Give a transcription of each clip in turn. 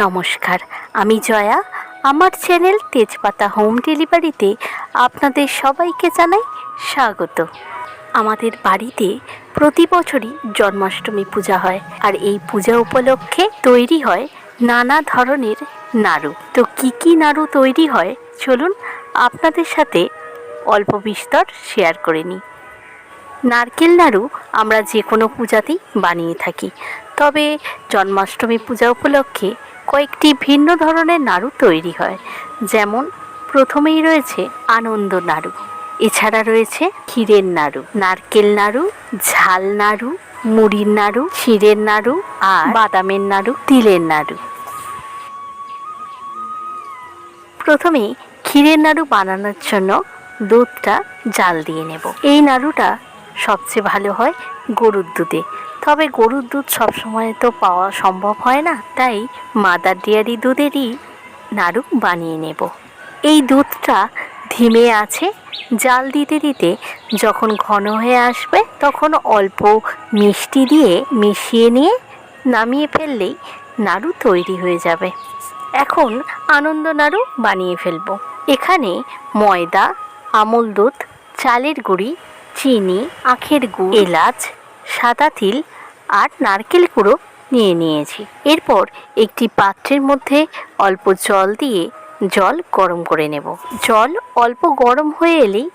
নমস্কার, আমি জয়া। আমার চ্যানেল তেজপাতা হোম ডেলিভারিতে আপনাদের সবাইকে জানাই স্বাগত। আমাদের বাড়িতে প্রতি বছরই জন্মাষ্টমী পূজা হয় আর এই পূজা উপলক্ষে তৈরি হয় নানা ধরনের নাড়ু। তো কি কি নাড়ু তৈরি হয় চলুন আপনাদের সাথে অল্প বিস্তর শেয়ার করে নিই। নারকেল নাড়ু আমরা যে কোনো পূজাতেই বানিয়ে থাকি। তবে জন্মাষ্টমী পূজা উপলক্ষে কয়েকটি ভিন্ন ধরনের নাড়ু তৈরি হয়। যেমন, প্রথমেই রয়েছে আনন্দ নাড়ু। এছাড়া রয়েছে ক্ষীরের নাড়ু, নারকেল নাড়ু, ঝাল নাড়ু, মুড়ির নাড়ু, ক্ষীরের নাড়ু আর বাদামের নাড়ু, তিলের নাড়ু। প্রথমে ক্ষীরের নাড়ু বানানোর জন্য দুধটা জাল দিয়ে নেব। এই নাড়ুটা সবচেয়ে ভালো হয় গরুর দুধে। তবে গরুর দুধ সবসময় তো পাওয়া সম্ভব হয় না, তাই মাদার ডেয়ারি দুধেরই নাড়ু বানিয়ে নেব। এই দুধটা ধিমে আছে, জাল দিতে দিতে যখন ঘন হয়ে আসবে তখন অল্প মিষ্টি দিয়ে মিশিয়ে নিয়ে নামিয়ে ফেললেই নাড়ু তৈরি হয়ে যাবে। এখন আনন্দ নাড়ু বানিয়ে ফেলব। এখানে ময়দা, আমল দুধ, চালের গুঁড়ি, চিনি, আখের গুড়, এলাচ, সাদা তিল আর নারকেল কুড়ো নিয়ে নিয়েছি। এরপর একটি পাত্রের মধ্যে অল্প জল দিয়ে জল গরম করে নেব। জল অল্প গরম হয়ে এলেই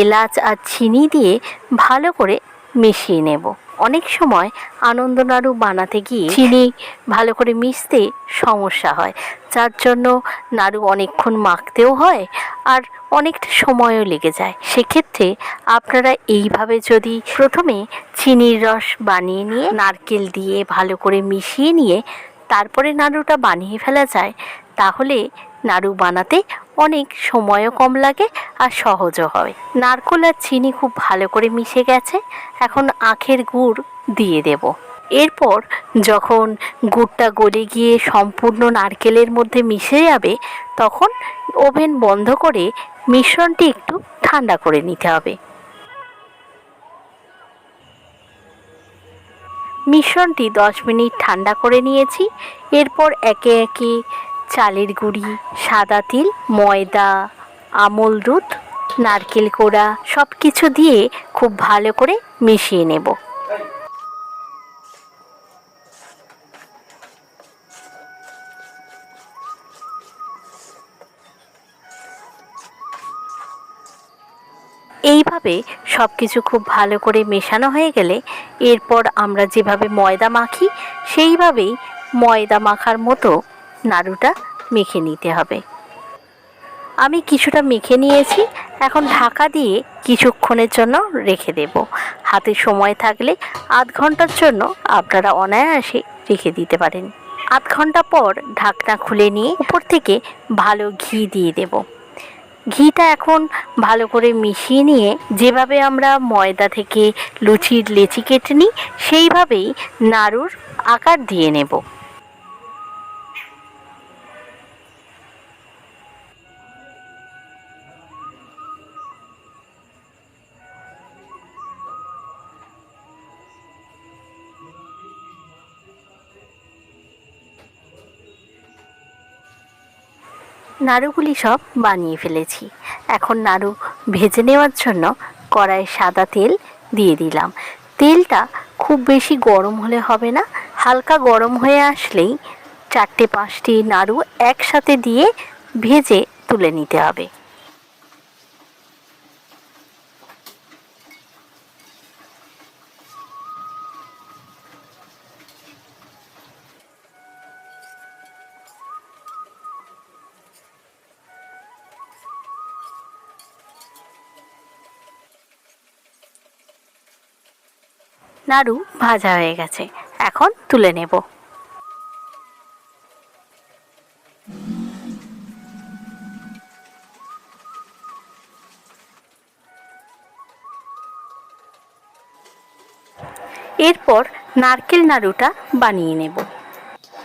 এলাচ আর চিনি দিয়ে ভালো করে মিশিয়ে নেব। অনেক সময় আনন্দ নাড়ু বানাতে গিয়ে চিনি ভালো করে মিশতে সমস্যা হয়। যার জন্য নাড়ু অনেকক্ষণ মাখতেও হয় আর অনেকটা সময়ও লেগে যায়। সেক্ষেত্রে আপনারা এইভাবে যদি প্রথমে চিনির রস বানিয়ে নিয়ে নারকেল দিয়ে ভালো করে মিশিয়ে নিয়ে তারপরে নাড়ুটা বানিয়ে ফেলা যায় তাহলে নাড়ু বানাতে অনেক সময়ও কম লাগে আর সহজও হয়। নারকোল আর চিনি খুব ভালো করে মিশে গেছে, এখন আখের গুড় দিয়ে দেব। এরপর যখন গুড়টা গলে গিয়ে সম্পূর্ণ নারকেলের মধ্যে মিশে যাবে, তখন ওভেন বন্ধ করে মিশ্রণটি একটু ঠান্ডা করে নিতে হবে। মিশ্রণটি দশ মিনিট ঠান্ডা করে নিয়েছি, এরপর একে একে চালের গুঁড়ি, সাদা তিল, ময়দা, আমল দুধ, নারকেল কোড়া সব কিছু দিয়ে খুব ভালো করে মিশিয়ে নেব। এইভাবে সব কিছু খুব ভালো করে মেশানো হয়ে গেলে এরপর আমরা যেভাবে ময়দা মাখি, সেইভাবেই ময়দা মাখার মতো নাড়ুটা মেখে নিতে হবে। আমি কিছুটা মেখে নিয়েছি, এখন ঢাকা দিয়ে কিছুক্ষণের জন্য রেখে দেব। হাতে সময় থাকলে আধ ঘণ্টার জন্য আপনারা অনায়াসে রেখে দিতে পারেন। আধ ঘণ্টা পর ঢাকনা খুলে নিয়ে উপর থেকে ভালো ঘি দিয়ে দেব। ঘিটা এখন ভালো করে মিশিয়ে নিয়ে যেভাবে আমরা ময়দা থেকে লুচির লেচি কেটে নিই, সেইভাবেই নাড়ুর আকার দিয়ে নেব। নাড়ুগুলি সব বানিয়ে ফেলেছি। এখন নাড়ু ভেজে নেওয়ার জন্য কড়াইয়ে সাদা তেল দিয়ে দিলাম। তেলটা খুব বেশি গরম হলে হবে না, হালকা গরম হয়ে আসলেই চারটে পাঁচটি নাড়ু একসাথে দিয়ে ভেজে তুলে নিতে হবে। নাড়ু ভাজা হয়ে গেছে। এখন তুলে নেব। এরপর নারকেল নাড়ুটা বানিয়ে নেব।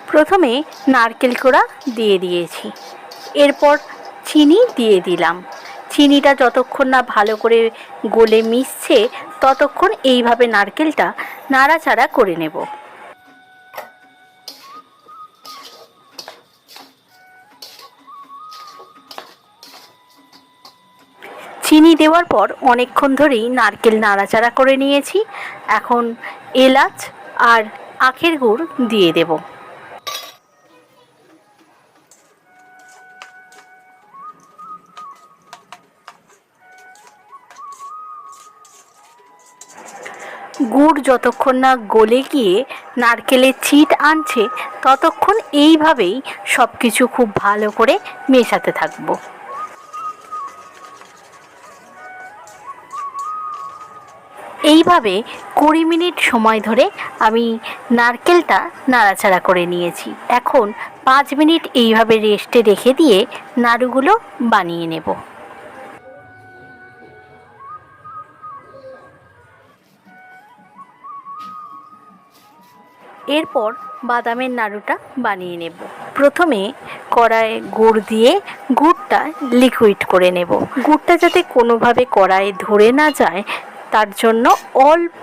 প্রথমে নারকেল কোড়া দিয়ে দিয়েছি। এরপর চিনি দিয়ে দিলাম। চিনিটা যতক্ষণ না ভালো করে গলে মিশছে, ততক্ষণ এইভাবে নারকেলটা নাড়াচাড়া করে নেব। চিনি দেওয়ার পর অনেকক্ষণ ধরেই নারকেল নাড়াচাড়া করে নিয়েছি। এখন এলাচ আর আখের গুড় দিয়ে দেবো। যতক্ষণ না গলে গিয়ে নারকেলের চিট আনছে, ততক্ষণ এইভাবেই সব কিছু খুব ভালো করে মেশাতে থাকব। এইভাবে কুড়ি মিনিট সময় ধরে আমি নারকেলটা নাড়াচাড়া করে নিয়েছি। এখন পাঁচ মিনিট এইভাবে রেস্টে রেখে দিয়ে নাড়ুগুলো বানিয়ে নেব। এরপর বাদামের নাড়ুটা বানিয়ে নেব। প্রথমে কড়াইয়ে গুড় দিয়ে গুড়টা লিকুইড করে নেব। গুড়টা যাতে কোনোভাবে কড়াইয়ে ধরে না যায়, তার জন্য অল্প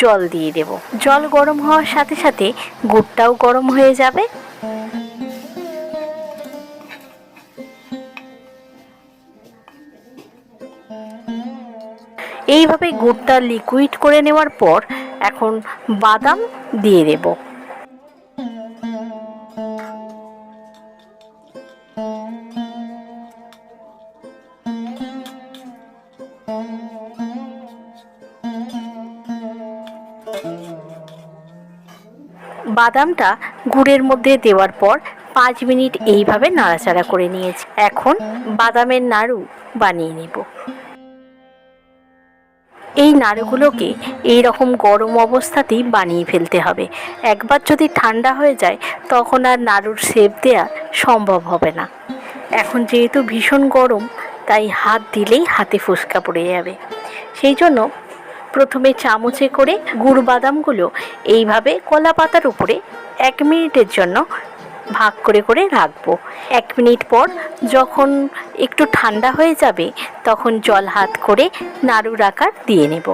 জল দিয়ে দেব। জল গরম হওয়ার সাথে সাথে গুড়টাও গরম হয়ে যাবে। এইভাবে গুড়টা লিকুইড করে নেওয়ার পর এখন বাদাম দিয়ে দেব। বাদামটা গুড়ের মধ্যে দেওয়ার পর পাঁচ মিনিট এইভাবে নাড়াচাড়া করে নিয়েছি। এখন বাদামের নাড়ু বানিয়ে নেব। এই নাড়ুগুলোকে এই রকম গরম অবস্থাতেই বানিয়ে ফেলতে হবে। একবার যদি ঠান্ডা হয়ে যায়, তখন আর নাড়ুর শেপ দেওয়া সম্ভব হবে না। এখন যেহেতু ভীষণ গরম, তাই হাত দিলেই হাতে ফুসকা পড়ে যাবে। সেই জন্য প্রথমে চামচে করে গুড় বাদামগুলো এইভাবে কলা পাতার উপরে এক মিনিটের জন্য ভাগ করে করে রাখব। এক মিনিট পর যখন একটু ঠান্ডা হয়ে যাবে, তখন জল হাত করে নাড়ুর আকার দিয়ে নেব।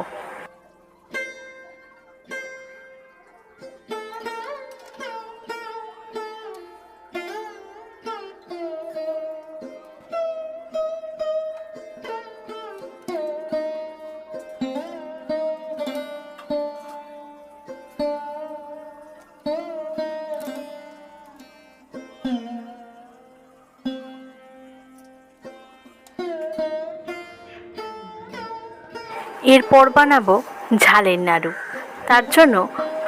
এরপর বানাবো ঝালের নাড়ু। তার জন্য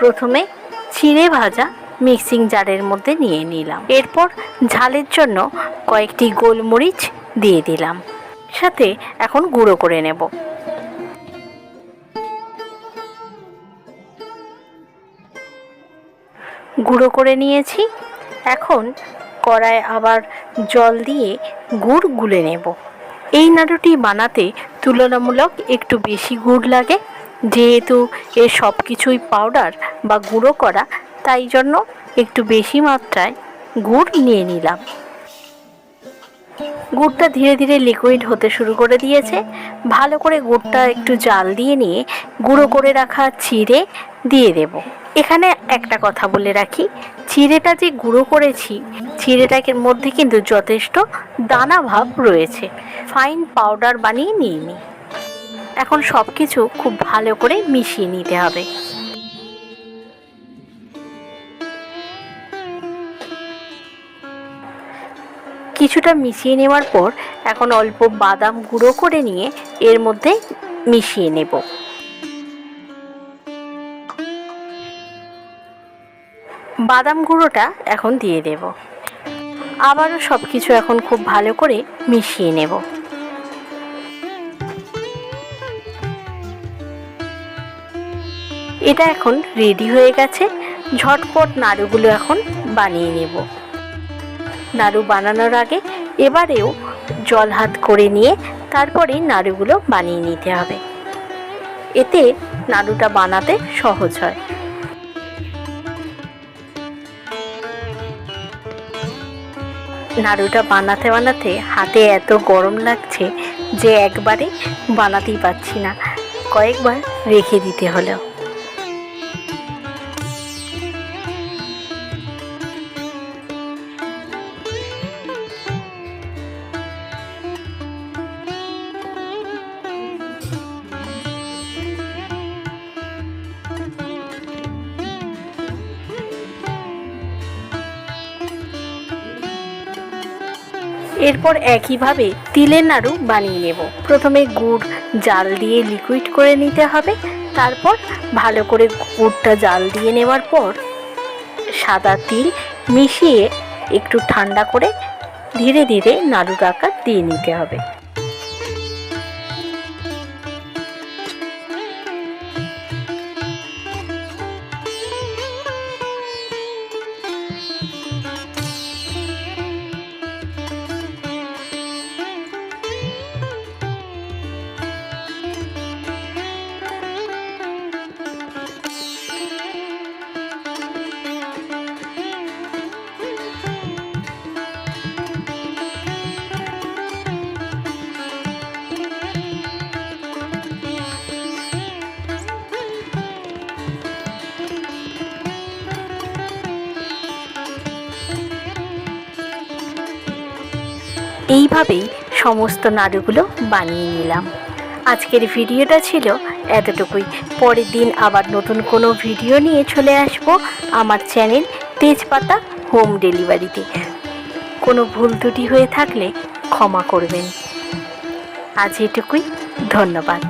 প্রথমে চিড়ে ভাজা মিক্সিং জারের মধ্যে নিয়ে নিলাম। এরপর ঝালের জন্য কয়েকটি গোলমরিচ দিয়ে দিলাম। সাথে এখন গুঁড়ো করে নেব। গুঁড়ো করে নিয়েছি। এখন কড়ায় আবার জল দিয়ে গুড় গুলে নেব। এই নাড়ুটি বানাতে তুলনামূলক একটু বেশি গুড় লাগে। যেহেতু এর সব কিছুই পাউডার বা গুঁড়ো করা, তাই জন্য একটু বেশি মাত্রায় গুড় নিয়ে নিলাম। গুড়টা ধীরে ধীরে লিকুইড হতে শুরু করে দিয়েছে। ভালো করে গুড়টা একটু জাল দিয়ে নিয়ে গুঁড়ো করে রাখা চিড়ে দিয়ে দেব। এখানে একটা কথা বলে রাখি চিড়েটা যে গুঁড়ো করেছি চিড়েটাকে মধ্যে কিন্তু যথেষ্ট দানা ভাব রয়েছে। ফাইন পাউডার বানিয়ে নিয়ে নিই এখন সব কিছু খুব ভালো করে মিশিয়ে নিতে হবে। কিছুটা মিশিয়ে নেওয়ার পর এখন অল্প বাদাম গুঁড়ো করে নিয়ে এর মধ্যে মিশিয়ে নেব। বাদাম গুঁড়োটা এখন দিয়ে দেব। আবারও সব কিছু এখন খুব ভালো করে মিশিয়ে নেব। এটা এখন রেডি হয়ে গেছে। ঝটপট নাড়ুগুলো এখন বানিয়ে নেব। নাড়ু বানানোর আগে এবারেও জল হাত করে নিয়ে তারপরে নাড়ুগুলো বানিয়ে নিতে হবে। এতে নাড়ুটা বানাতে সহজ হয়। নাড়ুটা বানাতে বানাতে হাতে এত গরম লাগছে যে একবারে বানাতেই পারছি না। কয়েকবার রেখে দিতে হলো। এরপর একইভাবে তিলের নাড়ু বানিয়ে নেব। প্রথমে গুড়, জাল দিয়ে লিকুইড করে নিতে হবে। তারপর ভালো করে গুড়টা জাল দিয়ে নেওয়ার পর সাদা তিল মিশিয়ে একটু ঠান্ডা করে ধীরে ধীরে নাড়ুর আকার দিয়ে নিতে হবে। এইভাবেই সমস্ত নাড়ুগুলো বানিয়ে নিলাম। আজকের ভিডিওটা ছিল এতটুকুই। পরের দিন আবার নতুন কোনো ভিডিও নিয়ে চলে আসব আমার চ্যানেল তেজপাতা হোম ডেলিভারিতে। কোনো ভুল ত্রুটি হয়ে থাকলে ক্ষমা করবেন। আজ এটুকুই, ধন্যবাদ।